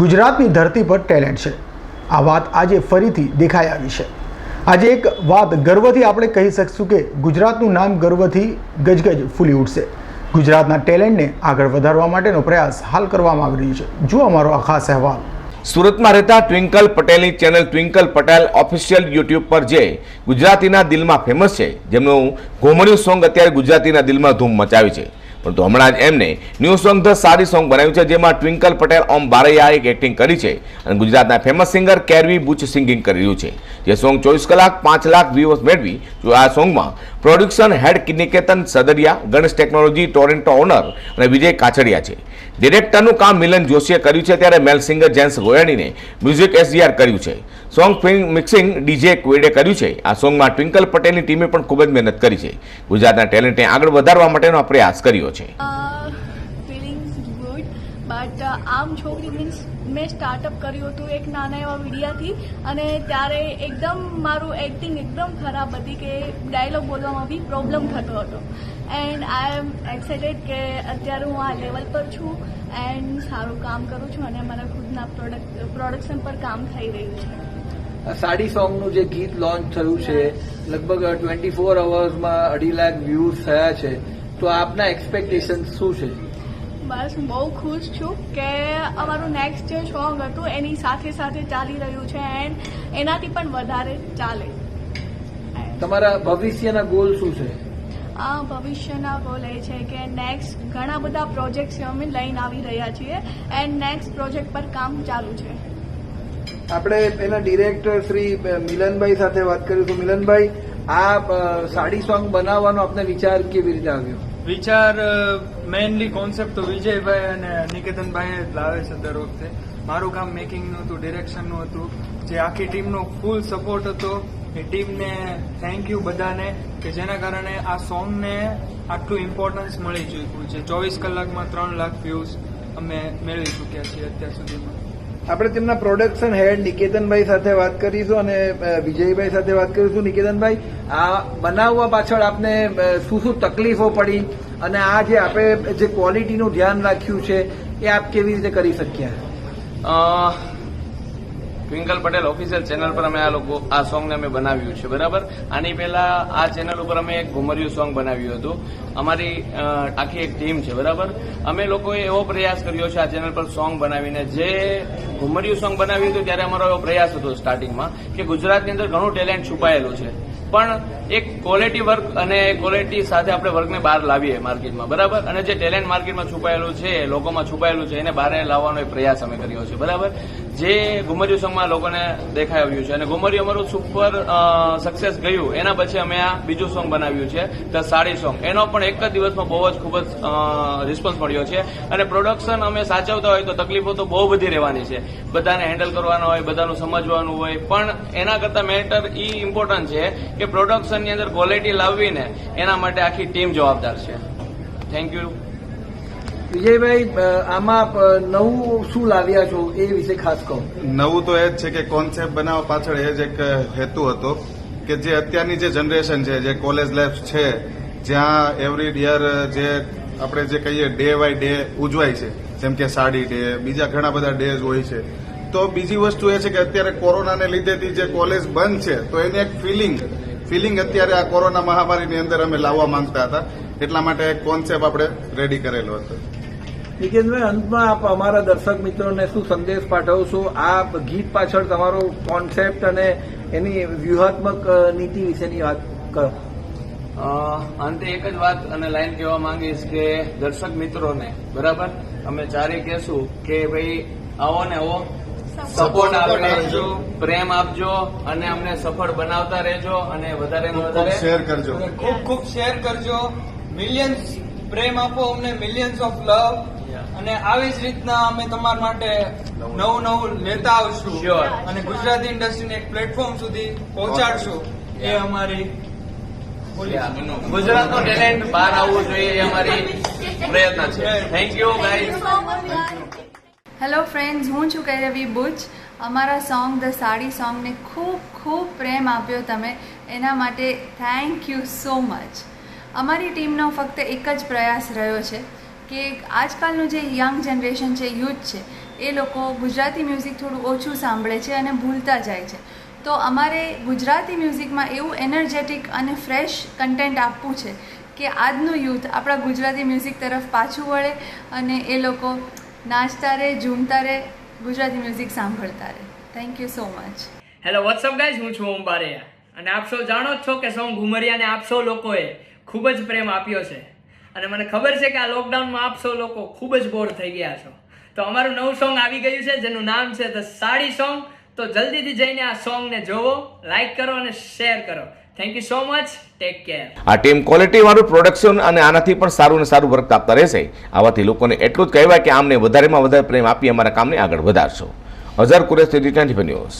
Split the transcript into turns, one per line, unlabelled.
ગુજરાતની ધરતી પર ટેલેન્ટ છે. આ વાત આજે ફરીથી દેખાઈ આવી છે. આજે એક વાત ગર્વથી આપણે કહી શકશું કે ગુજરાતનું નામ ગર્વથી ગજગજ ફૂલી ઉઠશે. ગુજરાતના ટેલેન્ટને આગળ વધારવા માટેનો પ્રયાસ હાલ કરવામાં આવી રહ્યો છે. જુઓ અમારો આ ખાસ અહેવાલ.
સુરતમાં રહેતા ટ્વિંકલ પટેલની channel Twinkle Patel official YouTube પર જે ગુજરાતીના દિલમાં ફેમસ છે, જેમનું ઘોમણ્યું સોંગ અત્યારે ગુજરાતીના દિલમાં ધૂમ મચાવી છે. પરંતુ હમણાં જ એમને ન્યૂ સોંગ ધ સારી સોંગ બનાવ્યું છે, જેમાં ટ્વિંકલ પટેલ ઓમ બારૈયાએ એક એક્ટિંગ કરી છે અને ગુજરાતના famous singer Kairavi Buch singing કરી રહ્યું છે. જે સોંગ ચોવીસ કલાક પાંચ લાખ વ્યૂઅર્સ મેળવી આ સોંગમાં production head Niketan Sadariya, Ganesh technology, Toronto owner અને વિજય કાછડિયા છે. ડિરેક્ટરનું કામ મિલન જોશીએ કર્યું છે ત્યારે મેલ સિંગર જેન્સ ગોયાણીને મ્યુઝિક એસડીઆર કર્યું છે. સોંગ મિક્સિંગ ડીજે ક્વિડે કર્યું છે. આ સોંગમાં ટ્વિંકલ પટેલની ટીમે પણ ખૂબ જ મહેનત કરી છે. ગુજરાતના ટેલેન્ટને આગળ વધારવા માટેનો પ્રયાસ કર્યો છે.
બટ આમ છોકરી મીન્સ મેં સ્ટાર્ટઅપ કર્યું હતું એક નાના એવા વિડીયાથી અને ત્યારે એકદમ મારું એક્ટિંગ એકદમ ખરાબ હતી કે ડાયલોગ બોલવામાં બી પ્રોબ્લેમ થતો હતો. એન્ડ આઈ એમ એક્સાઇટેડ કે અત્યારે હું આ લેવલ પર છું એન્ડ સારું કામ કરું છું અને મારા ખુદના પ્રોડક્ટ પ્રોડક્શન પર કામ થઈ રહ્યું છે.
સાડી સોંગનું જે ગીત લોન્ચ થયું છે, લગભગ ટ્વેન્ટી ફોર અવર્સમાં અઢી લાખ વ્યૂઝ થયા છે. તો આપના એક્સપેક્ટેશન શું છે?
બસ હું બહુ ખુશ છું કે અમારું નેક્સ્ટ જે સોંગ હતું એની સાથે સાથે ચાલી રહ્યું છે એન્ડ એનાથી પણ વધારે ચાલે.
તમારા ભવિષ્યના ગોલ શું છે?
આ ભવિષ્યના ગોલ એ છે કે નેક્સ્ટ ઘણા બધા પ્રોજેક્ટ્સ અમે લઈને આવી રહ્યા છીએ એન્ડ નેક્સ્ટ પ્રોજેક્ટ પર કામ ચાલુ છે.
આપણે એના ડિરેક્ટર શ્રી મિલનભાઈ સાથે વાત કરીશું. મિલનભાઈ આ સાડી સોંગ બનાવવાનો આપને વિચાર કેવી રીતે આવ્યો?
વિચાર મેઇનલી કોન્સેપ્ટ તો વિજયભાઈ અને નિકેતનભાઈ જ લાવે છે દર વખતે મારું કામ મેકિંગનું હતું ડિરેક્શનનું હતું. જે આખી ટીમનો ફૂલ સપોર્ટ હતો. એ ટીમને થેન્ક યુ બધાને કે જેના કારણે આ સોંગને આટલું ઇમ્પોર્ટન્સ મળી ચૂક્યું છે. ચોવીસ કલાકમાં ત્રણ લાખ વ્યૂઝ અમે મેળવી ચૂક્યા છીએ અત્યાર સુધીમાં.
આપણે તેમના પ્રોડક્શન હેડ નિકેતનભાઈ સાથે વાત કરીશું અને વિજયભાઈ સાથે વાત કરીશું. નિકેતનભાઈ, આ બનાવવા પાછળ આપને શું શું તકલીફો પડી અને આ જે આપણે જે ક્વોલિટીનું ધ્યાન રાખ્યું છે, એ આપ કેવી રીતે કરી શક્યા?
ટ્વિંકલ પટેલ ઓફિશિયલ ચેનલ પર અમે આ લોકો, આ સોંગને અમે બનાવ્યું છે, બરાબર? આની પહેલા આ ચેનલ ઉપર અમે એક ઘુમરિયું સોંગ બનાવ્યું હતું. અમારી આખી એક ટીમ છે, બરાબર? અમે લોકોએ એવો પ્રયાસ કર્યો છે આ ચેનલ પર સોંગ બનાવીને. જે ઘુમરિયું સોંગ બનાવ્યું હતું ત્યારે અમારો એવો પ્રયાસ હતો સ્ટાર્ટિંગમાં કે ગુજરાતની અંદર ઘણું ટેલેન્ટ છુપાયેલું છે. પણ એક ક્વોલિટી વર્ક અને ક્વોલિટી સાથે આપણે વર્કને બહાર લાવીએ માર્કેટમાં બરાબર? અને જે ટેલેન્ટ માર્કેટમાં છુપાયેલું છે, લોકોમાં છુપાયેલું છે, એને બહાર લાવવાનો એક પ્રયાસ અમે કર્યો છે, બરાબર? જે ઘુમરિયું સોંગમાં લોકોને દેખાઈ આવ્યું છે. અને ઘુમરિયું અમારું સુપર સક્સેસ ગયું. એના પછી અમે આ બીજું સોંગ બનાવ્યું છે ધ સાડી સોંગ એનો પણ એક જ દિવસમાં બહુ જ ખૂબ જ રિસ્પોન્સ મળ્યો છે. અને પ્રોડક્શન અમે સાચવતા હોય તો તકલીફો તો બહુ બધી રહેવાની છે. બધાને હેન્ડલ કરવાનો હોય, બધાનું સમજવાનું હોય. પણ એના કરતાં મેટર ઈ ઇમ્પોર્ટન્ટ છે કે પ્રોડક્શનની અંદર ક્વોલિટી લાવવીને એના માટે આખી ટીમ જવાબદાર છે. થેન્ક યુ
વિજયભાઈ આમાં નવું શું લાવ્યા છો એ વિશે ખાસ કહો.
નવું તો એ જ છે કે કોન્સેપ્ટ બનાવવા પાછળ એ જ એક હેતુ હતો કે જે અત્યારની જે જનરેશન છે જે કોલેજ લાઈફ છે જ્યાં એવરી યર જે આપણે જે કહીએ ડે બાય ડે ઉજવાય છે જેમ કે સાડી ડે બીજા ઘણા બધા ડેઝ હોય છે. તો બીજી વસ્તુ એ છે કે અત્યારે કોરોનાને લીધેથી જે કોલેજ બંધ છે તો એની એક ફિલિંગ ફિલિંગ અત્યારે આ કોરોના મહામારીની અંદર અમે લાવવા માંગતા હતા. એટલા માટે એક કોન્સેપ્ટ આપણે રેડી કરેલો હતો.
નિકેતભાઈ અંતમાં આપ અમારા દર્શક મિત્રોને શું સંદેશ પાઠવશો? આ ગીત પાછળ તમારો કોન્સેપ્ટ અને એની વ્યૂહાત્મક નીતિ વિશેની વાત કરો.
અંતે એક જ વાત અને લાઈન કહેવા માંગીશ કે દર્શક મિત્રોને બરાબર? અમે ચારે કહેશું કે ભાઈ આવો ને આવો સપોર્ટ આપજો પ્રેમ આપજો અને અમને સફળ બનાવતા રહેજો અને વધારે વધારે
શેર કરજો.
ખૂબ ખૂબ શેર કરજો. મિલિયન્સ પ્રેમ આપો અમને મિલિયન્સ ઓફ લવ અને આવી જ રીતના અમે તમારા માટે નવું નવું લેતા આવશું. અને ગુજરાતી ઇન્ડસ્ટ્રીને એક પ્લેટફોર્મ સુધી પહોંચાડશું. એ અમારી
ગુજરાતનો ટેલેન્ટ બહાર આવવું જોઈએ એ અમારી પ્રયત્ન છે. Thank you guys
hello friends હું છું કૈરવી બુચ અમારા સોંગ ધ સાડી સોંગને ખૂબ ખૂબ પ્રેમ આપ્યો તમે. એના માટે થેન્ક યુ સો મચ અમારી ટીમનો ફક્ત એક જ પ્રયાસ રહ્યો છે કે આજકાલનું જે યંગ જનરેશન છે, યુથ છે, એ લોકો ગુજરાતી મ્યુઝિક થોડું ઓછું સાંભળે છે અને ભૂલતા જાય છે. તો અમારે ગુજરાતી મ્યુઝિકમાં એવું એનર્જેટિક અને ફ્રેશ કન્ટેન્ટ આપવું છે કે આજનું યુથ આપણા ગુજરાતી મ્યુઝિક તરફ પાછું વળે અને એ લોકો નાચતા રહે, ઝૂમતા રહે, ગુજરાતી મ્યુઝિક સાંભળતા રહે. Thank you so much
hello what's up guys હું છું ઓમ બારૈયા. અને આપ સૌ જાણો જ છો કે સોંગ ઘુમરિયાને આપ સૌ લોકોએ ખૂબ જ પ્રેમ આપ્યો છે. અને મને ખબર છે કે આ લોકડાઉનમાં આપ સૌ લોકો ખૂબ જ બોર થઈ ગયા છો. તો અમારું નવું સોંગ આવી ગયું છે, જેનું નામ છે ધ સાડી સોંગ. તો જલ્દીથી જઈને આ સોંગને જોવો લાઈક કરો અને શેર કરો. Thank you so much take care
આ ટીમ ક્વોલિટી વાળું પ્રોડક્શન અને આનાથી પણ સારું અને સારું વર્ક આપતા રહેશે. આવાથી લોકોને એટલું જ કહેવાય કે આમને વધારેમાં વધારે પ્રેમ આપી અમારા કામને આગળ વધારશો. Azhar Kuresh twenty news.